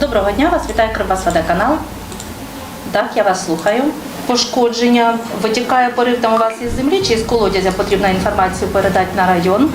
Доброго дня, вас вітає Кривбас водоканал. Так, я вас слухаю. Пошкодження витікає порив там у вас із землі чи із колодязя потрібно інформацію передати на район.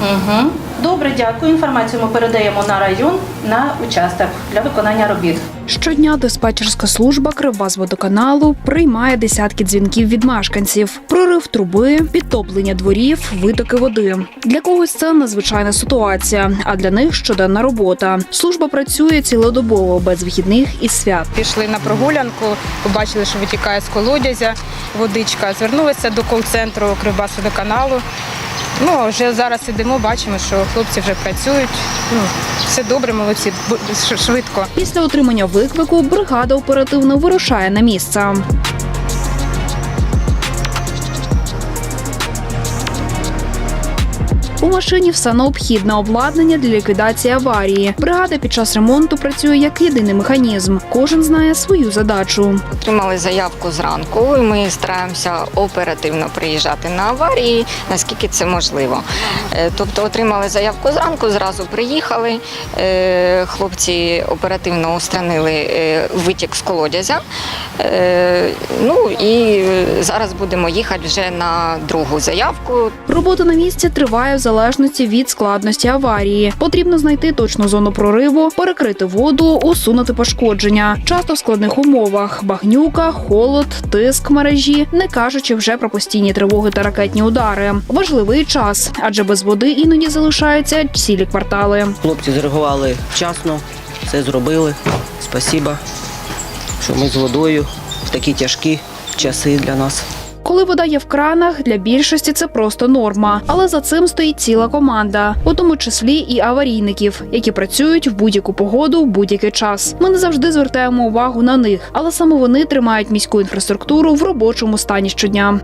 Угу. Добре, дякую. Інформацію ми передаємо на район на участок для виконання робіт. Щодня диспетчерська служба Кривбазводоканалу приймає десятки дзвінків від мешканців: прорив труби, підтоплення дворів, витоки води. Для когось це надзвичайна ситуація, а для них щоденна робота. Служба працює цілодобово без вихідних і свят. Пішли на прогулянку, побачили, що витікає з колодязя водичка. Звернулися до кол-центру Кривбасводоканалу. Ну, вже зараз ідемо, бачимо, що хлопці вже працюють. Ну, все добре, молодці, швидко. Після отримання виклику бригада оперативно вирушає на місце. У машині все необхідне обладнання для ліквідації аварії. Бригада під час ремонту працює як єдиний механізм. Кожен знає свою задачу. Отримали заявку зранку, і ми стараємося оперативно приїжджати на аварії, наскільки це можливо. Е, Тобто отримали заявку зранку, зразу приїхали. Е, Хлопці оперативно устранили е, витік з колодязя. Ну і зараз будемо їхати вже на другу заявку. Робота на місці триває в залежності від складності аварії. Потрібно знайти точну зону прориву, перекрити воду, усунути пошкодження. Часто в складних умовах: багнюка, холод, тиск мережі, не кажучи вже про постійні тривоги та ракетні удари. Важливий час, адже без води іноді залишаються цілі квартали. Хлопці зреагували вчасно, все зробили. Спасіба, що ми з водою в такі тяжкі часи для нас. Коли вода є в кранах, для більшості це просто норма. Але за цим стоїть ціла команда, у тому числі і аварійників, які працюють в будь-яку погоду в будь-який час. Ми не завжди звертаємо увагу на них, але саме вони тримають міську інфраструктуру в робочому стані щодня.